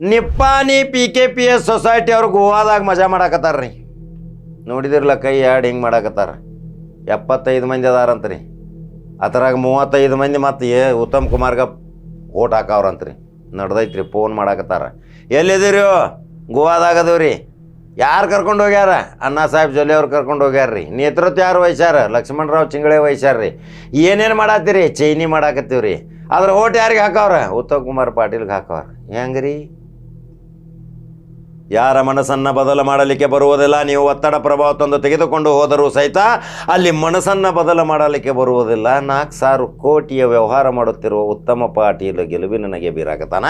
Nippani P K P S society ಅವ್ರು ಗೋವಾದಾಗ ಮಜಾ ಮಾಡಾಕತ್ತಾರ ರೀ ನೋಡಿದಿರಲ್ಲ ಕೈ ಎರಡು ಹಿಂಗೆ ಮಾಡಾಕತ್ತಾರ. ಎಪ್ಪತ್ತೈದು ಮಂದಿ ಅದಾರಂತ್ರಿ. ಅದ್ರಾಗ ಮೂವತ್ತೈದು ಮಂದಿ ಮತ್ತು ಏ ಉತ್ತಮ್ ಕುಮಾರ್ಗ ಓಟ್ ಹಾಕವ್ರಂತ್ರಿ. ನಡ್ದೈತ್ರಿ, ಫೋನ್ ಮಾಡಾಕತ್ತಾರ. ಎಲ್ಲಿದ್ದೀರಿ ಗೋವಾದಾಗ ರೀ ಯಾರು ಕರ್ಕೊಂಡು ಹೋಗ್ಯಾರ? ಅಣ್ಣಾ ಸಾಹೇಬ್ ಜೊಲ್ಲೆ ಅವ್ರು ಕರ್ಕೊಂಡು ಹೋಗ್ಯಾರ ರೀ ನೇತೃತ್ವ ಯಾರು ವಹಿಸ್ಯಾರ? ಲಕ್ಷ್ಮಣರಾವ್ ಚಿಂಗಳೆ ವಹಿಸ್ಯಾರ ರೀ ಏನೇನು ಮಾಡತ್ತೀರಿ? ಚೈನಿ ಮಾಡಾಕತ್ತೀವಿ ರೀ ಅದ್ರ ಓಟ್ ಯಾರಿಗೆ ಹಾಕವ್ರ? ಉತ್ತಮ್ ಕುಮಾರ್ ಪಾಟೀಲ್ಗೆ ಹಾಕವ್ರ. ಹೆಂಗ್ರಿ? ಯಾರ ಮನಸ್ಸನ್ನು ಬದಲು ಮಾಡಲಿಕ್ಕೆ ಬರುವುದಿಲ್ಲ, ನೀವು ಒತ್ತಡ ಪ್ರಭಾವ ತಂದು ತೆಗೆದುಕೊಂಡು ಹೋದರೂ ಸಹಿತ ಅಲ್ಲಿ ಮನಸ್ಸನ್ನು ಬದಲು ಮಾಡಲಿಕ್ಕೆ ಬರುವುದಿಲ್ಲ. ನಾಲ್ಕು ಸಾವಿರ ಕೋಟಿಯ ವ್ಯವಹಾರ ಮಾಡುತ್ತಿರುವ ಉತ್ತಮ ಪಾಟೀಲ್ ಗೆಲುವಿನ ನನಗೆ ಬೀರಾಕತಾನ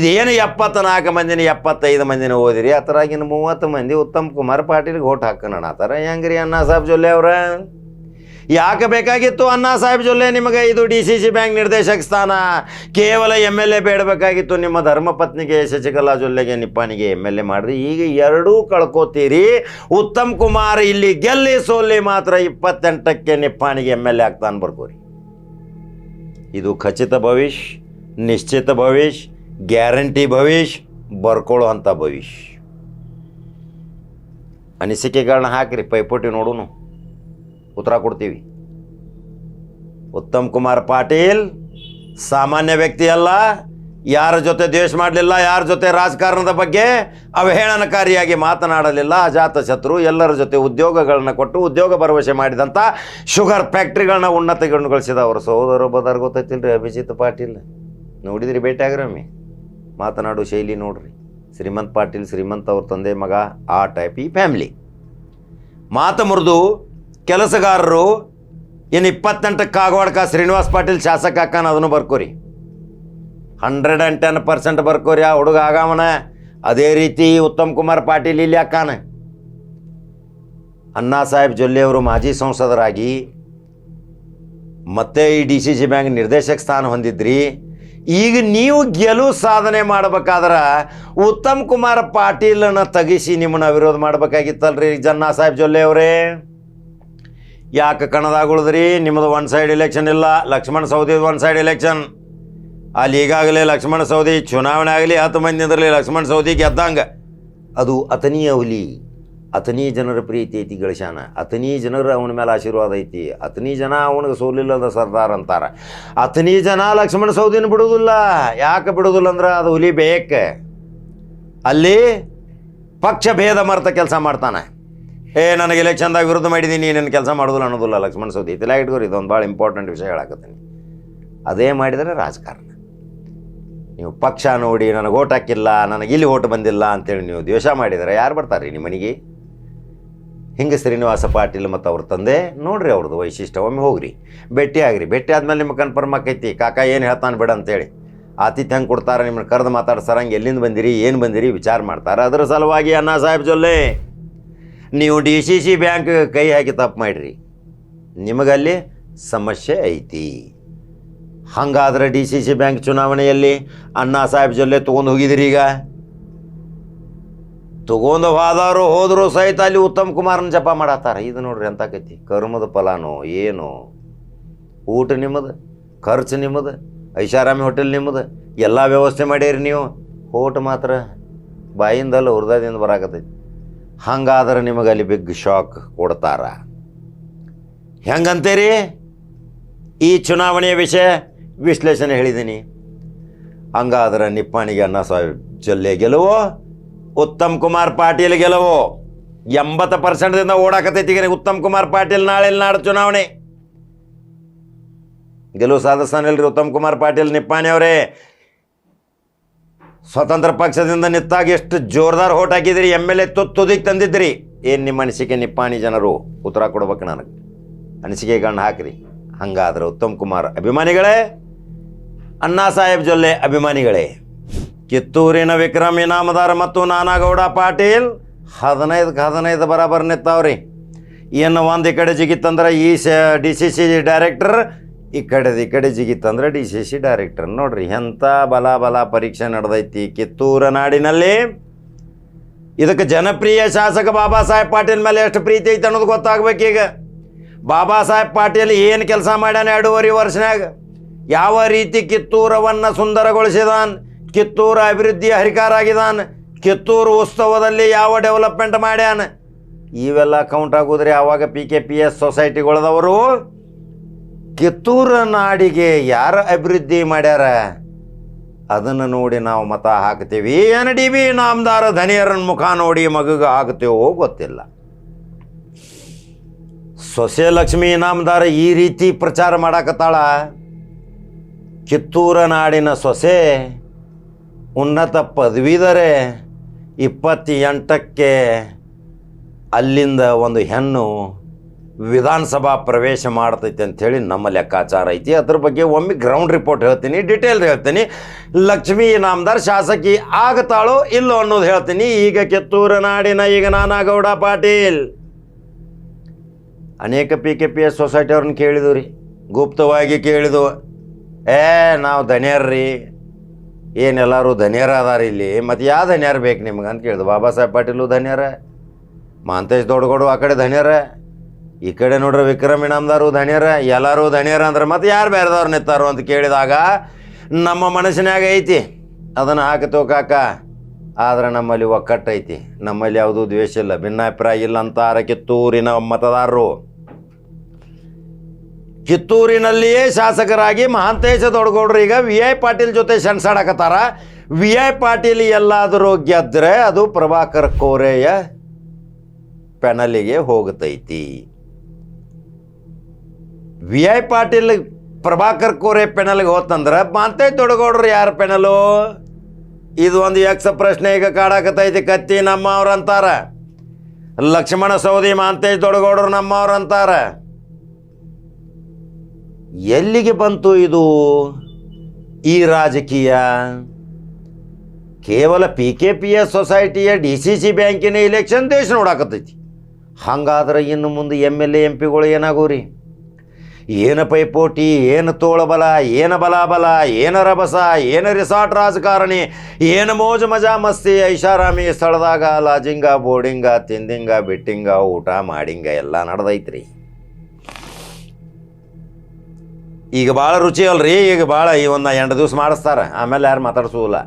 ಇದೇನು ಎಪ್ಪತ್ತ ನಾಲ್ಕು ಮಂದಿನ ಎಪ್ಪತ್ತೈದು ಮಂದಿನ ಓದಿರಿ? ಅದ್ರಾಗಿನ ಮೂವತ್ತು ಮಂದಿ ಉತ್ತಮ್ ಕುಮಾರ್ ಪಾಟೀಲ್ಗೆ ಓಟ್ ಹಾಕೋಣ ಆತರ ಹೆಂಗ್ರಿ ಅಣ್ಣ ಸಾಬ್ ಜೊಲ್ಲೆ ಅವ್ರ? ಯಾಕೆ ಬೇಕಾಗಿತ್ತು ಅಣ್ಣಾ ಸಾಹೇಬ್ ಜೊಲ್ಲೆ? ನಿಮಗೆ ಇದು ಡಿ ಸಿ ಸಿ ಬ್ಯಾಂಕ್ ನಿರ್ದೇಶಕ ಸ್ಥಾನ. ಕೇವಲ ಎಂ ಎಲ್ ಎ ಬೇಡಬೇಕಾಗಿತ್ತು. ನಿಮ್ಮ ಧರ್ಮಪತ್ನಿಗೆ ಶಶಿಕಲಾ ಜೊಲ್ಲೆಗೆ ನಿಪ್ಪಾನಿಗೆ ಎಂ ಎಲ್ ಎ ಮಾಡ್ರಿ ಈಗ ಎರಡೂ ಕಳ್ಕೋತೀರಿ. ಉತ್ತಮ್ ಕುಮಾರ್ ಇಲ್ಲಿ ಗೆಲ್ಲಿ ಸೋಲ್ಲಿ ಮಾತ್ರ ಇಪ್ಪತ್ತೆಂಟಕ್ಕೆ ನಿಪ್ಪಾನಿಗೆ ಎಂ ಎಲ್ ಎ ಆಗ್ತಾನೆ ಬರ್ಕೋರಿ. ಇದು ಖಚಿತ ಭವಿಷ್ಯ, ನಿಶ್ಚಿತ ಭವಿಷ್ಯ, ಗ್ಯಾರಂಟಿ ಭವಿಷ್ಯ ಬರ್ಕೊಳ್ಳೋ ಅಂಥ ಭವಿಷ್ಯ. ಅನಿಸಿಕೆಗಳನ್ನ ಹಾಕಿರಿ, ಪೈಪೋಟಿ ನೋಡುನು. ಉತ್ತರ ಕೊಡ್ತೀವಿ. ಉತ್ತಮ್ ಕುಮಾರ್ ಪಾಟೀಲ್ ಸಾಮಾನ್ಯ ವ್ಯಕ್ತಿ ಅಲ್ಲ. ಯಾರ ಜೊತೆ ದ್ವೇಷ ಮಾಡಲಿಲ್ಲ, ಯಾರ ಜೊತೆ ರಾಜಕಾರಣದ ಬಗ್ಗೆ ಅವಹೇಳನಕಾರಿಯಾಗಿ ಮಾತನಾಡಲಿಲ್ಲ. ಅಜಾತ ಶತ್ರು ಎಲ್ಲರ ಜೊತೆ ಉದ್ಯೋಗಗಳನ್ನ ಕೊಟ್ಟು ಉದ್ಯೋಗ ಭರವಸೆ ಮಾಡಿದಂಥ ಶುಗರ್ ಫ್ಯಾಕ್ಟ್ರಿಗಳನ್ನ ಉನ್ನತಗೊಳಿಸಿದ ಅವರು ಸಹೋದರ ಬದಾರ್ ಗೊತ್ತೈತಿಲ್ರಿ ಅಭಿಜಿತ್ ಪಾಟೀಲ್. ನೋಡಿದ್ರಿ ಭೇಟಿಯಾಗ್ರಮ್ಮಿ ಮಾತನಾಡು ಶೈಲಿ ನೋಡ್ರಿ. ಶ್ರೀಮಂತ್ ಪಾಟೀಲ್, ಶ್ರೀಮಂತ್ ಅವ್ರ ತಂದೆ ಮಗ, ಆ ಟೈಪ್ ಈ ಫ್ಯಾಮ್ಲಿ ಮಾತು ಮುರಿದು ಕೆಲಸಗಾರರು ಏನು ಇಪ್ಪತ್ತೆಂಟಕ್ಕೆ ಕಾಗವಾಡ್ಕ ಶ್ರೀನಿವಾಸ್ ಪಾಟೀಲ್ ಶಾಸಕ ಹಾಕಾನ ಅದನ್ನು ಬರ್ಕೋರಿ. ಹಂಡ್ರೆಡ್ ಆ್ಯಂಡ್ ಟೆನ್ ಪರ್ಸೆಂಟ್ ಬರ್ಕೋರಿ ಆ ಹುಡುಗ ಆಗಾಮನ ಅದೇ ರೀತಿ ಉತ್ತಮ್ ಕುಮಾರ್ ಪಾಟೀಲ್ ಇಲ್ಲಿ ಹಾಕಾನ ಅಣ್ಣಾ ಸಾಹೇಬ್ ಜೊಲ್ಲೆಯವರು ಮಾಜಿ ಸಂಸದರಾಗಿ ಮತ್ತೆ ಈ ಡಿ ಸಿ ಸಿ ಬ್ಯಾಂಕ್ ನಿರ್ದೇಶಕ ಸ್ಥಾನ ಹೊಂದಿದ್ರಿ. ಈಗ ನೀವು ಗೆಲುವು ಸಾಧನೆ ಮಾಡ್ಬೇಕಾದ್ರೆ ಉತ್ತಮ್ ಕುಮಾರ್ ಪಾಟೀಲನ್ನು ತಗಿಸಿ ನಿಮ್ಮನ್ನ ವಿರೋಧ ಮಾಡಬೇಕಾಗಿತ್ತಲ್ರಿ ಜನ್ನಾ ಸಾಹೇಬ್ ಜೊಲ್ಲೆ ಅವರೇ. ಯಾಕೆ ಕಣದಾಗ ಉಳಿದ್ರಿ ನಿಮ್ಮದು ಒನ್ ಸೈಡ್ ಇಲೆಕ್ಷನ್ ಇಲ್ಲ. Laxman Savadi one side election ಅಲ್ಲಿ ಈಗಾಗಲೇ ಲಕ್ಷ್ಮಣ ಸೌದಿ ಚುನಾವಣೆ ಆಗಲಿ, ಹತ್ತು ಮಂದಿ ಅಂದ್ರಲ್ಲಿ ಲಕ್ಷ್ಮಣ ಸೌದಿ ಗೆದ್ದಂಗೆ. ಅದು ಅತನೀಯ ಹುಲಿ ಅತನಿ ಜನರ ಪ್ರೀತಿ ಐತಿ ಗಳಿಸ್ಯಾನ ಅತನಿ ಜನರು ಅವನ ಮೇಲೆ ಆಶೀರ್ವಾದ ಐತಿ. ಅತನಿ ಜನ ಅವನಿಗೆ ಸೋಲಿಲ್ಲದ ಸರ್ದಾರ್ ಅಂತಾರ. ಅತನಿ ಜನ ಲಕ್ಷ್ಮಣ ಸೌದಿನ ಬಿಡುವುದಿಲ್ಲ ಯಾಕೆ ಬಿಡುವುದಿಲ್ಲ ಅಂದ್ರೆ ಅದು ಹುಲಿ ಬೇಕೆ. ಅಲ್ಲಿ ಪಕ್ಷ ಭೇದ ಮರ್ತ ಕೆಲಸ ಮಾಡ್ತಾನೆ. ಏ, ನನಗೆ ಎಲೆಕ್ಷನ್ದಾಗ ವಿರುದ್ಧ ಮಾಡಿದ್ದೀನಿ ನನ್ನ ಕೆಲಸ ಮಾಡೋದಿಲ್ಲ ಅನ್ನೋದಿಲ್ಲ ಲಕ್ಷ್ಮಣ ಸೌದಿ. ತಲೆ ಇಟ್ಕೋರಿ ಇದೊಂದು ಭಾಳ ಇಂಪಾರ್ಟೆಂಟ್ ವಿಷಯ ಹೇಳಕತ್ತೀನಿ. ಅದೇ ಮಾಡಿದರೆ ರಾಜಕಾರಣ. ನೀವು ಪಕ್ಷ ನೋಡಿ, ನನಗೆ ಓಟ್ ಹಾಕಿಲ್ಲ, ನನಗೆ ಇಲ್ಲಿ ಓಟ್ ಬಂದಿಲ್ಲ ಅಂತೇಳಿ ನೀವು ದ್ವೇಷ ಮಾಡಿದರೆ ಯಾರು ಬರ್ತಾರೆ ನಿಮ್ಮ ಮನೆಗೆ? ಹಿಂಗೆ ಶ್ರೀನಿವಾಸ ಪಾಟೀಲ್ ಮತ್ತು ಅವ್ರ ತಂದೆ? ನೋಡ್ರಿ ಅವ್ರದ್ದು ವೈಶಿಷ್ಟ್ಯ, ಒಮ್ಮೆ ಹೋಗ್ರಿ. ಭೇಟಿ ಆಗ್ರಿ. ಭೇಟಿ ಆದಮೇಲೆ ನಿಮ್ಗೆ ಕನ್ಫರ್ಮ್ ಆಕೈತಿ ಕಾಕ, ಏನು ಹೇಳ್ತಾನೆ ಬೇಡ ಅಂತೇಳಿ. ಆತಿಥ್ಯ ಹೆಂಗೆ ಕೊಡ್ತಾರೆ, ನಿಮ್ಮನ್ನು ಕರೆದು ಮಾತಾಡ್ಸಾರ ಹಂಗೆ ಎಲ್ಲಿಂದ ಬಂದಿರಿ, ಏನು ಬಂದಿರಿ, ವಿಚಾರ ಮಾಡ್ತಾರೆ. ಅದರ ಸಲುವಾಗಿ ಅಣ್ಣಾ ಸಾಹೇಬ್ ಜೊಲ್ಲೆ. ನೀವು ಡಿ ಸಿ ಸಿ ಬ್ಯಾಂಕ್ ಕೈ ಹಾಕಿ ತಪ್ಪು ಮಾಡಿರಿ. ನಿಮಗಲ್ಲಿ ಸಮಸ್ಯೆ ಐತಿ. ಹಂಗಾದ್ರೆ ಡಿ ಸಿ ಸಿ ಬ್ಯಾಂಕ್ ಚುನಾವಣೆಯಲ್ಲಿ ಅಣ್ಣಾ ಸಾಹೇಬ್ ಜೊಲ್ಲೆ ತೊಗೊಂಡು ಹೋಗಿದಿರಿ ಈಗ. ತಗೊಂಡು ಹೋದವರು ಹೋದ್ರು ಸಹಿತ ಅಲ್ಲಿ ಉತ್ತಮ್ ಕುಮಾರನ ಜಪ ಮಾಡತ್ತಾರ. ಇದು ನೋಡ್ರಿ ಎಂತಾಕೈತಿ ಕರ್ಮದ ಫಲಾನು, ಏನು? ಊಟ ನಿಮ್ಮದು, ಖರ್ಚು ನಿಮ್ಮದು, ಐಷಾರಾಮಿ ಹೋಟೆಲ್ ನಿಮ್ಮದು, ಎಲ್ಲ ವ್ಯವಸ್ಥೆ ಮಾಡೀರಿ ನೀವು. ಹೋಟ್ ಮಾತ್ರ ಬಾಯಿಂದಲ್ಲ ಹುರ್ದಾದಿಂದ ಬರಾಕತ್ತೈತಿ. ಹಂಗಾದ್ರೆ ನಿಮಗೆ ಅಲ್ಲಿ ಬಿಗ್ ಶಾಕ್ ಕೊಡ್ತಾರ. ಹೆಂಗಂತೀರಿ? ಈ ಚುನಾವಣೆಯ ವಿಷಯ ವಿಶ್ಲೇಷಣೆ ಹೇಳಿದ್ದೀನಿ ಹಂಗಾದ್ರೆ ನಿಪ್ಪಾಣಿಗೆ ಅಣ್ಣ ಸಾಹೇಬ್ ಜೊಲ್ಲೆ ಗೆಲುವು, ಉತ್ತಮ್ ಕುಮಾರ್ ಪಾಟೀಲ್ ಗೆಲುವು? ಎಂಬತ್ತು ಪರ್ಸೆಂಟ್ದಿಂದ ಓಡಾಕತೈತಿ ಈಗ ಉತ್ತಮ್ ಕುಮಾರ್ ಪಾಟೀಲ್ ನಾಳೆ ನಾಡು ಚುನಾವಣೆ. ಗೆಲುವು ಸಾಧಿಸ್ತಾನಿಲ್ರಿ ಉತ್ತಮ್ ಕುಮಾರ್ ಪಾಟೀಲ್ ನಿಪ್ಪಾಣಿ ಅವರೇ. ಸ್ವತಂತ್ರ ಪಕ್ಷದಿಂದ ನಿಂತಾಗ ಎಷ್ಟು ಜೋರ್ದಾರ್ ಹೋಟ್ ಹಾಕಿದ್ರಿ ಎಂ ಎಲ್ ಎ ತುದಿಗೆ ತಂದಿದ್ರಿ ಏನು ನಿಮ್ಮ ಅನಿಸಿಕೆ ನಿಪ್ಪಾಣಿ ಜನರು? ಉತ್ತರ ಕೊಡ್ಬೇಕು ನನಗೆ. ಅನಿಸಿಕೆಗಳನ್ನ ಹಾಕ್ರಿ. ಹಂಗಾದ್ರೆ ಉತ್ತಮ್ ಕುಮಾರ್ ಅಭಿಮಾನಿಗಳೇ, ಅಣ್ಣಾ ಸಾಹೇಬ್ ಜೊಲ್ಲೆ ಅಭಿಮಾನಿಗಳೇ, ಕಿತ್ತೂರಿನ ವಿಕ್ರಮ್ ಇನಾಮದಾರ್ ಮತ್ತು ನಾನಾಗೌಡ ಪಾಟೀಲ್ ಹದಿನೈದಕ್ಕೆ ಹದಿನೈದು ಬರಾಬರ್ ನಿತ್ತಾವ್ರಿ ಏನು ಒಂದು ಈ ಕಡೆ ಜಿಗಿತ್ತಂದ್ರೆ ಈ ಸ, ಡಿ ಸಿ ಸಿ ಡೈರೆಕ್ಟರ್ ಈ ಕಡೆದು ಈ ಕಡೆ ಜಿಗಿತ್ತಂದ್ರೆ ಡಿ ಸಿ ಸಿ ಡೈರೆಕ್ಟರ್. ನೋಡ್ರಿ, ಎಂಥ ಬಲ ಬಲ ಪರೀಕ್ಷೆ ನಡೆದೈತಿ ಕಿತ್ತೂರ ನಾಡಿನಲ್ಲಿ. ಇದಕ್ಕೆ ಜನಪ್ರಿಯ ಶಾಸಕ ಬಾಬಾ ಸಾಹೇಬ್ ಪಾಟೀಲ್ ಮೇಲೆ ಎಷ್ಟು ಪ್ರೀತಿ ಐತೆ ಅನ್ನೋದು ಗೊತ್ತಾಗ್ಬೇಕೀಗ. ಬಾಬಾ ಸಾಹೇಬ್ ಪಾಟೀಲ್ ಏನು ಕೆಲಸ ಮಾಡ್ಯಾನ ಎರಡೂವರೆ ವರ್ಷನಾಗ ಯಾವ ರೀತಿ ಕಿತ್ತೂರವನ್ನು ಸುಂದರಗೊಳಿಸಿದಾನ್? ಕಿತ್ತೂರು ಅಭಿವೃದ್ಧಿ ಹರಿಕಾರ ಆಗಿದಾನ್? ಕಿತ್ತೂರು ಉತ್ಸವದಲ್ಲಿ ಯಾವ ಡೆವಲಪ್ಮೆಂಟ್ ಮಾಡ್ಯಾನ? ಇವೆಲ್ಲ ಕೌಂಟ್ ಆಗೋದ್ರಿ, ಆವಾಗ ಪಿ ಕೆ ಪಿ ಎಸ್ ಸೊಸೈಟಿಗಳದವರು ಕಿತ್ತೂರು ನಾಡಿಗೆ ಯಾರು ಅಭಿವೃದ್ಧಿ ಮಾಡ್ಯಾರ? ಅದನ್ನು ನೋಡಿ ನಾವು ಮತ ಹಾಕ್ತೀವಿ ಎನ್ ಡಿ ಬಿ ನಾಮದಾರ ಧನಿಯರನ್ನ ಮುಖ ನೋಡಿ ಮಗುಗೆ ಹಾಕ್ತೇವೋ ಗೊತ್ತಿಲ್ಲ. ಸೊಸೆ ಲಕ್ಷ್ಮೀ ನಾಮದಾರ ಈ ರೀತಿ ಪ್ರಚಾರ ಮಾಡಾಕತ್ತಾಳ. ಕಿತ್ತೂರ ನಾಡಿನ ಸೊಸೆ, ಉನ್ನತ ಪದವೀಧರೆ, ಇಪ್ಪತ್ತೆಂಟಕ್ಕೆ ಅಲ್ಲಿಂದ ಒಂದು ಹೆಣ್ಣು ವಿಧಾನಸಭಾ ಪ್ರವೇಶ ಮಾಡ್ತೈತೆ ಅಂಥೇಳಿ ನಮ್ಮ ಲೆಕ್ಕಾಚಾರ ಐತಿ. ಅದ್ರ ಬಗ್ಗೆ ಒಮ್ಮೆ ಗ್ರೌಂಡ್ ರಿಪೋರ್ಟ್ ಹೇಳ್ತೀನಿ ಡಿಟೇಲ್ ಹೇಳ್ತೀನಿ. ಲಕ್ಷ್ಮೀ ನಾಮದಾರ್ ಶಾಸಕಿ ಆಗತಾಳೋ ಇಲ್ಲೋ ಅನ್ನೋದು ಹೇಳ್ತೀನಿ. ಈಗ ಕಿತ್ತೂರು ನಾಡಿನ ಈಗ ನಾನಾಗೌಡ ಪಾಟೀಲ್. ಅನೇಕ P K P S society ಅವ್ರನ್ನ ಕೇಳಿದ್ವು ರೀ ಗುಪ್ತವಾಗಿ ಕೇಳಿದ್ವು ಏ, ನಾವು ಧನ್ಯರ್ರಿ. ಏನೆಲ್ಲರೂ ಧನ್ಯರ ಅದಾರ ಇಲ್ಲಿ? ಮತ್ತು ಯಾವ ಧನ್ಯರು ಬೇಕು ನಿಮ್ಗೆ ಅಂತ ಕೇಳಿದ್ರು ಬಾಬಾ ಸಾಹೇಬ್ ಪಾಟೀಲು ಧನ್ಯರ. ಮಾಂತೇಶ್ ದೊಡ್ಡಗೌಡು ಆ ಕಡೆ ಧನ್ಯರ. ಈ ಕಡೆ ನೋಡ್ರಿ ವಿಕ್ರಮ್ ಇಣಾಮದಾರು ಧಣಿಯರ ಎಲ್ಲರೂ ಧಣಿಯರ ಅಂದ್ರೆ ಮತ್ತೆ ಯಾರು ಬೇರೆದವ್ರು ನಿಂತಾರು ಅಂತ ಕೇಳಿದಾಗ ನಮ್ಮ ಮನಸ್ಸಿನಾಗ ಐತಿ. ಅದನ್ನು ಹಾಕತೋ ಕಾಕ ಆದ್ರೆ ನಮ್ಮಲ್ಲಿ ಒಕ್ಕಟ್ಟೈತಿ. ನಮ್ಮಲ್ಲಿ ಯಾವುದೂ ದ್ವೇಷ ಇಲ್ಲ. ಭಿನ್ನಾಭಿಪ್ರಾಯ ಇಲ್ಲ ಅಂತಾರೆ ಕಿತ್ತೂರಿನ ಮತದಾರರು. ಕಿತ್ತೂರಿನಲ್ಲಿಯೇ ಶಾಸಕರಾಗಿ ಮಹಾಂತೇಶ ದೊಡ್ಡಗೌಡ್ರು ಈಗ ವಿ ಐ ಪಾಟೀಲ್ ಜೊತೆ ಸೆಣಸಾಡಕತ್ತಾರ. ವಿ ಐ ಪಾಟೀಲ್ ಎಲ್ಲಾದರೂ ಗೆದ್ದರೆ ಅದು ಪ್ರಭಾಕರ್ ಕೋರೆಯ ಪೆನಲಿಗೆ ಹೋಗುತ್ತೈತಿ ವಿ ಐ ಪಾಟೀಲ್ ಪ್ರಭಾಕರ್ ಕೋರೆ ಪೆನಲ್ಗೆ ಹೋತಂದ್ರೆ ಮಾಂತೆ ದೊಡಗೌಡ್ರು ಯಾರ ಪೆನಲು ಇದು ಒಂದು ಯಕ್ಷ ಪ್ರಶ್ನೆ ಈಗ ಕಾಡಾಕತೈತಿ ಕತ್ತಿ ನಮ್ಮವ್ರು ಅಂತಾರ. ಲಕ್ಷ್ಮಣ ಸೌದಿ ಮಾಂತೇಶ್ ತೊಡಗೋಡ್ರು ನಮ್ಮವ್ರು ಅಂತಾರ. ಎಲ್ಲಿಗೆ ಬಂತು ಇದು? ಈ ರಾಜಕೀಯ? ಕೇವಲ ಪಿ ಕೆ ಪಿ ಎಸ್ ಸೊಸೈಟಿಯ ಡಿ ಸಿ ಸಿ ಬ್ಯಾಂಕಿನ ಇಲೆಕ್ಷನ್ ದೇಶ ನೋಡಾಕತ್ತೈತಿ ಹಂಗಾದ್ರೆ ಇನ್ನು ಮುಂದೆ ಎಂ ಎಲ್ ಎ ಎಂ ಪಿಗಳು ಏನಾಗೋರಿ? ಏನು ಪೈಪೋಟಿ, ಏನು ತೋಳಬಲ, ಏನು ಬಲಾಬಲ, ಏನ ರಭಸ, ಏನ ರಿಸಾರ್ಟ್ ರಾಜಕಾರಣಿ, ಏನು ಮೋಜು ಮಜಾ ಮಸ್ತಿ ಐಷಾರಾಮಿ ಸ್ಥಳದಾಗ ಲಾಜಿಂಗ, ಬೋರ್ಡಿಂಗ, ತಿಂದಿಂಗ, ಬಿಟ್ಟಿಂಗ, ಊಟ ಮಾಡಿಂಗ ಎಲ್ಲ ನಡೆದೈತ್ರಿ. ಈಗ ಭಾಳ ರುಚಿ ಅಲ್ರಿ, ಈಗ ಭಾಳ ಈ ಒಂದು ಎಂಟು ದಿವ್ಸ ಮಾಡಿಸ್ತಾರೆ, ಆಮೇಲೆ ಯಾರು ಇಲ್ಲ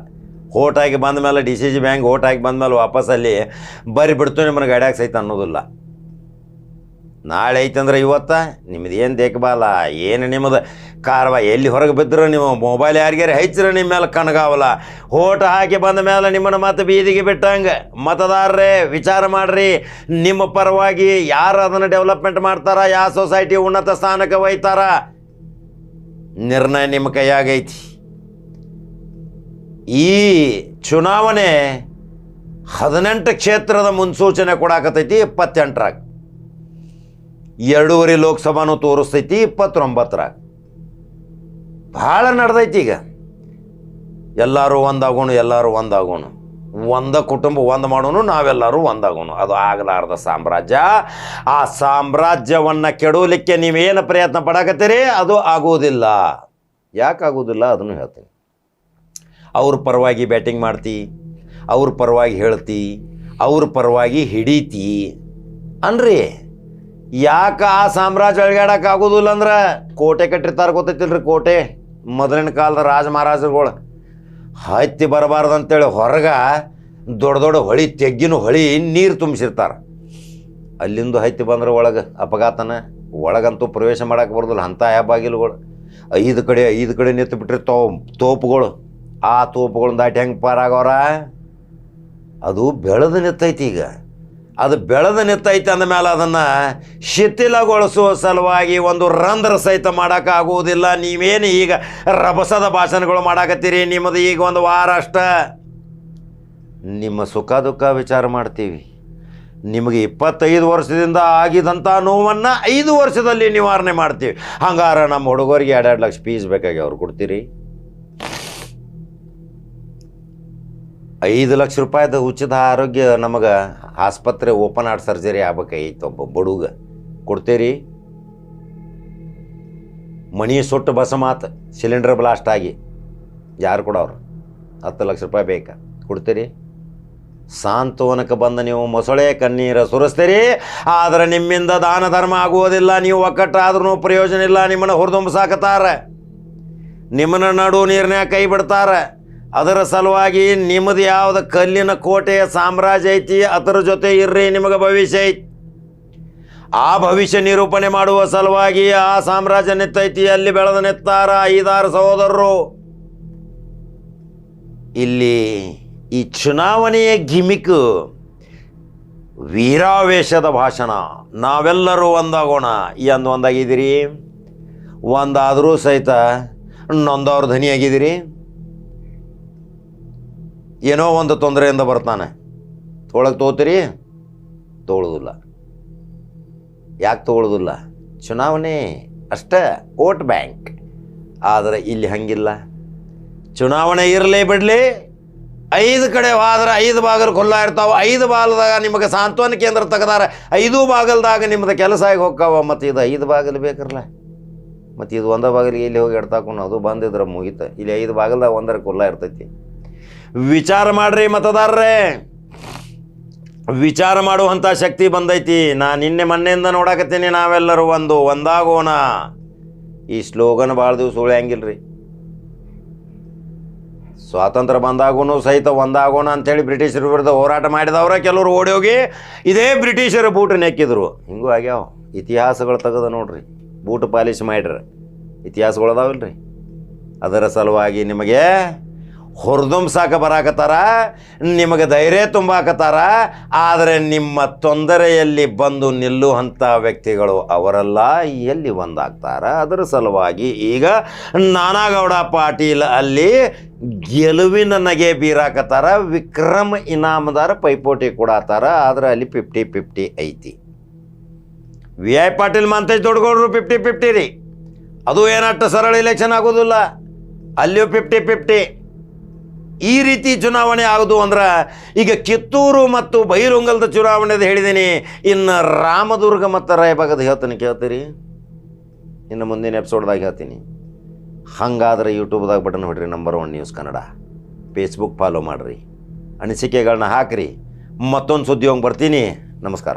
ಓಟಾಗಿ ಬಂದ ಮೇಲೆ ಡಿ ಸಿ ಜಿ ಬ್ಯಾಂಕ್ ಓಟಾಗಿ ಬಂದ ಮೇಲೆ ವಾಪಸ್ ಅಲ್ಲಿ ಬರಿ ಬಿಡ್ತು ನಿಮ್ಮನ್ನ ಗಾಡ್ಯಾಗ ಸಹಿತ ಅನ್ನೋದಿಲ್ಲ. ನಾಳೆ ಐತಂದ್ರೆ ಇವತ್ತ? ನಿಮ್ದು ಏನು ದೇಖಬಾಲ? ಏನು ನಿಮ್ಮದು ಕಾರ್ವ, ಎಲ್ಲಿ ಹೊರಗೆ ಬಿದ್ದರೂ ನೀವು? ಮೊಬೈಲ್ ಯಾರಿಗಾರ ಹೆಚ್ಚರ ನಿಮ್ಮ ಮೇಲೆ ಕಣ್ಗಾವಲ್ಲ. ಓಟ ಹಾಕಿ ಬಂದ ಮೇಲೆ ನಿಮ್ಮನ್ನು ಮತ್ತೆ ಬೀದಿಗೆ ಬಿಟ್ಟಂಗೆ. ಮತದಾರರೇ, ವಿಚಾರ ಮಾಡ್ರಿ. ನಿಮ್ಮ ಪರವಾಗಿ ಯಾರು ಅದನ್ನು ಡೆವಲಪ್ಮೆಂಟ್ ಮಾಡ್ತಾರ? ಯಾವ ಸೊಸೈಟಿ ಉನ್ನತ ಸ್ಥಾನಕ್ಕೆ ಒಯ್ತಾರ? ನಿರ್ಣಯ ನಿಮ್ಮ ಕೈಯಾಗೈತಿ. ಈ ಚುನಾವಣೆ ಹದಿನೆಂಟು ಕ್ಷೇತ್ರದ ಮುನ್ಸೂಚನೆ ಕೊಡಾಕತೈತಿ ಇಪ್ಪತ್ತೆಂಟರಾಗ. ಎರಡೂವರೆ ಲೋಕಸಭಾನು ತೋರಿಸ್ತೈತಿ ಇಪ್ಪತ್ತೊಂಬತ್ತರಾಗ ಭಾಳ ನಡೆದೈತಿ ಈಗ. ಎಲ್ಲರೂ ಒಂದಾಗೋಣ ಎಲ್ಲರೂ ಒಂದಾಗೋಣ. ಒಂದ ಕುಟುಂಬ ಒಂದು ಮಾಡೋನು, ನಾವೆಲ್ಲರೂ ಒಂದಾಗೋಣ. ಅದು ಆಗಲಾರದ ಸಾಮ್ರಾಜ್ಯ. ಆ ಸಾಮ್ರಾಜ್ಯವನ್ನು ನೀವು ನೀವೇನು ಪ್ರಯತ್ನ ಪಡಕತ್ತೀರಿ? ಅದು ಆಗೋದಿಲ್ಲ. ಯಾಕೆ ಆಗೋದಿಲ್ಲ? ಅದನ್ನು ಹೇಳ್ತೀನಿ. ಅವ್ರ ಪರವಾಗಿ ಬ್ಯಾಟಿಂಗ್ ಮಾಡ್ತಿ, ಅವ್ರ ಪರವಾಗಿ ಹೇಳ್ತಿ, ಅವ್ರ ಪರವಾಗಿ ಹಿಡಿತಿ. ಅನ್ರಿ? ಯಾಕೆ ಆ ಸಾಮ್ರಾಜ್ಯ ಅಳಗಾಡಕ್ ಆಗೋದಿಲ್ಲ ಅಂದ್ರೆ ಕೋಟೆ ಕಟ್ಟಿರ್ತಾರೆ ಗೊತ್ತೈತಿಲ್ರಿ ಕೋಟೆ? ಮೊದಲಿನ ಕಾಲದ ರಾಜ ಮಹಾರಾಜರುಗಳು. ಹತ್ತಿ ಬರಬಾರ್ದು ಅಂತೇಳಿ ಹೊರಗೆ ದೊಡ್ಡ ದೊಡ್ಡ ಹೊಳಿ, ತೆಗ್ಗಿನ ಹೊಳಿ ನೀರು ತುಂಬಿಸಿರ್ತಾರೆ. ಅಲ್ಲಿಂದ ಹತ್ತಿ ಬಂದ್ರೆ ಒಳಗೆ ಅಪಘಾತನ, ಒಳಗಂತೂ ಪ್ರವೇಶ ಮಾಡಕ್ಕೆ ಬರೋದಿಲ್ಲ, ಅಂಥ ಬಾಗಿಲುಗಳು ಐದು ಕಡೆ ಐದು ಕಡೆ ನಿಂತು ಬಿಟ್ಟಿರ್ತಾವ ತೋಪುಗಳು. ಆ ತೋಪುಗಳನ್ನ ದಾಟಿ ಹೆಂಗೆ ಪಾರಾಗವ್ರ? ಅದು ಬೆಳೆದು ನಿಂತೈತಿ ಈಗ. ಅದು ಬೆಳೆದು ನಿಂತೈತೆ ಅಂದಮೇಲೆ ಅದನ್ನು ಶಿಥಿಲಗೊಳಿಸುವ ಸಲುವಾಗಿ ಒಂದು ರಂಧ್ರ ಸಹಿತ ಮಾಡೋಕ್ಕಾಗುವುದಿಲ್ಲ. ನೀವೇನು ಈಗ ರಭಸದ ಭಾಷಣಗಳು ಮಾಡಾಕತ್ತೀರಿ? ನಿಮ್ಮದು ಈಗ ಒಂದು ವಾರ ಅಷ್ಟ. ನಿಮ್ಮ ಸುಖ ದುಃಖ ವಿಚಾರ ಮಾಡ್ತೀವಿ. ನಿಮಗೆ ಇಪ್ಪತ್ತೈದು ವರ್ಷದಿಂದ ಆಗಿದಂಥ ನೋವನ್ನು ಐದು ವರ್ಷದಲ್ಲಿ ನಿವಾರಣೆ ಮಾಡ್ತೀವಿ. ಹಂಗಾರ ನಮ್ಮ ಹುಡುಗರಿಗೆ ಎರಡೆರಡು ಲಕ್ಷ ಪೀಸ್ ಬೇಕಾಗಿ ಅವ್ರು ಕೊಡ್ತೀರಿ? ಐದು ಲಕ್ಷ ರೂಪಾಯಿದ ಉಚಿತ ಆರೋಗ್ಯ ನಮಗೆ ಆಸ್ಪತ್ರೆ ಓಪನ್ ಹಾರ್ಟ್ ಸರ್ಜರಿ ಆಗ್ಬೇಕಾಗಿತ್ತು. ಒಬ್ಬ ಬಡುಗ. ಕೊಡ್ತೀರಿ? ಮಣಿ ಸುಟ್ಟು ಬಸ ಮಾತು ಸಿಲಿಂಡರ್ ಬ್ಲಾಸ್ಟ್ ಆಗಿ. ಯಾರು ಕೊಡೋರು? ಹತ್ತು ಲಕ್ಷ ರೂಪಾಯಿ ಬೇಕಾ? ಕೊಡ್ತೀರಿ? ಸಾಂತ್ವನಕ್ಕೆ ಬಂದ ನೀವು ಮೊಸಳೆ ಕಣ್ಣೀರ ಸುರಿಸ್ತೀರಿ. ಆದರೆ ನಿಮ್ಮಿಂದ ದಾನ ಧರ್ಮ ಆಗುವುದಿಲ್ಲ. ನೀವು ಒಕ್ಕಟ್ಟಾದ್ರೂ ಪ್ರಯೋಜನ ಇಲ್ಲ. ನಿಮ್ಮನ್ನು ಹುರಿದುಂಬಿಸಾಕತ್ತಾರೆ. ನಿಮ್ಮನ್ನ ನಡು ನೀರಿನ್ಯಾಗ ಕೈ ಬಿಡ್ತಾರ. ಅದರ ಸಲುವಾಗಿ ನಿಮ್ಮದು ಯಾವ್ದು ಕಲ್ಲಿನ ಕೋಟೆಯ ಸಾಮ್ರಾಜ್ಯ ಐತಿ, ಅದರ ಜೊತೆ ಇರ್ರಿ, ನಿಮಗೆ ಭವಿಷ್ಯ ಐತಿ. ಆ ಭವಿಷ್ಯ ನಿರೂಪಣೆ ಮಾಡುವ ಸಲುವಾಗಿ ಆ ಸಾಮ್ರಾಜ್ಯ ನೆತ್ತೈತಿ, ಅಲ್ಲಿ ಬೆಳೆದ ನೆತ್ತಾರ ಐದಾರು ಸಹೋದರರು. ಇಲ್ಲಿ ಈ ಚುನಾವಣೆಯ ಗಿಮಿಕ್ ವೀರಾವೇಶದ ಭಾಷಣ. ನಾವೆಲ್ಲರೂ ಒಂದಾಗೋಣ ಎಂದು ಒಂದಾಗಿದ್ದೀರಿ. ಒಂದಾದರೂ ಸಹಿತ ನೊಂದವ್ರ ಧನಿಯಾಗಿದ್ದೀರಿ. ಏನೋ ಒಂದು ತೊಂದರೆಯಿಂದ ಬರ್ತಾನೆ. ತೋಳಕ್ಕೆ ತೋತೀರಿ, ತೋಳೋದಿಲ್ಲ. ಯಾಕೆ ತೊಗೊಳ್ಳೋದಿಲ್ಲ ಚುನಾವಣೆ ಅಷ್ಟೇ ಓಟ್ ಬ್ಯಾಂಕ್. ಆದರೆ ಇಲ್ಲಿ ಹಂಗಿಲ್ಲ. ಚುನಾವಣೆ ಇರಲಿ ಬಿಡಲಿ, ಐದು ಕಡೆ ಹೋದ್ರೆ ಐದು ಬಾಗಿಲು ಖುಲ್ಲ ಇರ್ತಾವೆ. ಐದು ಬಾಗಲ್ದಾಗ ನಿಮಗೆ ಸಾಂತ್ವನ ಕೇಂದ್ರ ತೆಗೆದಾರ. ಐದು ಬಾಗಲ್ದಾಗ ನಿಮ್ಮದು ಕೆಲಸ ಆಗಿ ಹೋಗ್ತಾವ ಮತ್ತು ಇದು ಐದು ಬಾಗಿಲು ಬೇಕಿರಲ್ಲ ಮತ್ತು ಇದು ಒಂದೇ ಬಾಗಿಲಿಗೆ ಇಲ್ಲಿ ಹೋಗಿ ಎಡ್ತಾಕೊಂಡು ಅದು ಬಂದಿದ್ರೆ ಮುಗೀತು. ಇಲ್ಲಿ ಐದು ಬಾಗಿಲ್ದಾಗ ಒಂದರ ಖುಲ್ಲ ಇರ್ತೈತಿ. ವಿಚಾರ ಮಾಡ್ರಿ ಮತದಾರರೇ. ವಿಚಾರ ಮಾಡುವಂಥ ಶಕ್ತಿ ಬಂದೈತಿ. ನಾ ನಿನ್ನೆ ಮೊನ್ನೆಯಿಂದ ನೋಡಕತ್ತೀನಿ ನಾವೆಲ್ಲರೂ ಒಂದು ಒಂದಾಗೋಣ. ಈ ಸ್ಲೋಗನ್ ಭಾಳ ದಿವಸ ಉಳಿಯಂಗಿಲ್ರಿ. ಸ್ವಾತಂತ್ರ್ಯ ಬಂದಾಗೂ ಸಹಿತ ಒಂದಾಗೋಣ ಅಂತೇಳಿ ಬ್ರಿಟಿಷರ ವಿರುದ್ಧ ಹೋರಾಟ ಮಾಡಿದವ್ರೆ ಕೆಲವರು ಓಡಿ ಹೋಗಿ ಇದೇ ಬ್ರಿಟಿಷರ ಬೂಟ್ ನೆಕ್ಕಿದ್ರು. ಹಿಂಗೂ ಆಗ್ಯಾವ. ಇತಿಹಾಸಗಳು ತೆಗೆದು ನೋಡ್ರಿ. ಬೂಟ್ ಪಾಲಿಶ್ ಮಾಡ್ರಿ ಇತಿಹಾಸಗಳು ಅದಾವಲ್ರಿ. ಅದರ ಸಲುವಾಗಿ ನಿಮಗೆ ಹೊರದುಂಬ್ಸಾಕ ಬರಾಕತ್ತಾರ, ನಿಮಗೆ ಧೈರ್ಯ ತುಂಬಾಕತ್ತಾರ, ಆದರೆ ನಿಮ್ಮ ತೊಂದರೆಯಲ್ಲಿ ಬಂದು ನಿಲ್ಲುವಂಥ ವ್ಯಕ್ತಿಗಳು ಅವರೆಲ್ಲ, ಎಲ್ಲಿ ಒಂದಾಗ್ತಾರ? ಅದರ ಸಲುವಾಗಿ ಈಗ ನಾನಾಗೌಡ ಪಾಟೀಲ್ ಅಲ್ಲಿ ಗೆಲುವಿನ ನಗೆ ಬೀರಾಕತ್ತಾರ, ವಿಕ್ರಮ್ ಇನಾಮದಾರ ಪೈಪೋಟಿ ಕೊಡತ್ತಾರ ಆದರೆ ಅಲ್ಲಿ ಫಿಫ್ಟಿ ಫಿಫ್ಟಿ ಐತಿ. ವಿ ಐ ಪಾಟೀಲ್ ಮಂತೇಶ್ ದೊಡ್ಡಗೌಡರು ಫಿಫ್ಟಿ ಫಿಫ್ಟಿ ರೀ. ಅದು ಏನಟ್ಟು ಸರಳ ಇಲೆಕ್ಷನ್ ಆಗೋದಿಲ್ಲ. ಅಲ್ಲಿಯೂ ಫಿಫ್ಟಿ ಫಿಫ್ಟಿ ಈ ರೀತಿ ಚುನಾವಣೆ ಆಗೋದು ಅಂದ್ರೆ ಈಗ ಕಿತ್ತೂರು ಮತ್ತು ಬೈರುಂಗಲ್ದ ಚುನಾವಣೆದು ಹೇಳಿದ್ದೀನಿ ಇನ್ನು ರಾಮದುರ್ಗ ಮತ್ತು ರಾಯಭಾಗದ ಹೇಳ್ತೀನಿ, ಕೇಳ್ತೀರಿ? ಇನ್ನು ಮುಂದಿನ ಎಪಿಸೋಡ್ದಾಗ ಹೇಳ್ತೀನಿ. ಹಾಗಾದ್ರೆ ಯೂಟ್ಯೂಬ್ದಾಗ button ಹೊಡ್ರಿ number one news Kannada. Facebook follow ಮಾಡಿರಿ. ಅನಿಸಿಕೆಗಳನ್ನ ಹಾಕ್ರಿ. ಮತ್ತೊಂದು ಸುದ್ದಿ ಹೋಗಿ ಬರ್ತೀನಿ. ನಮಸ್ಕಾರ.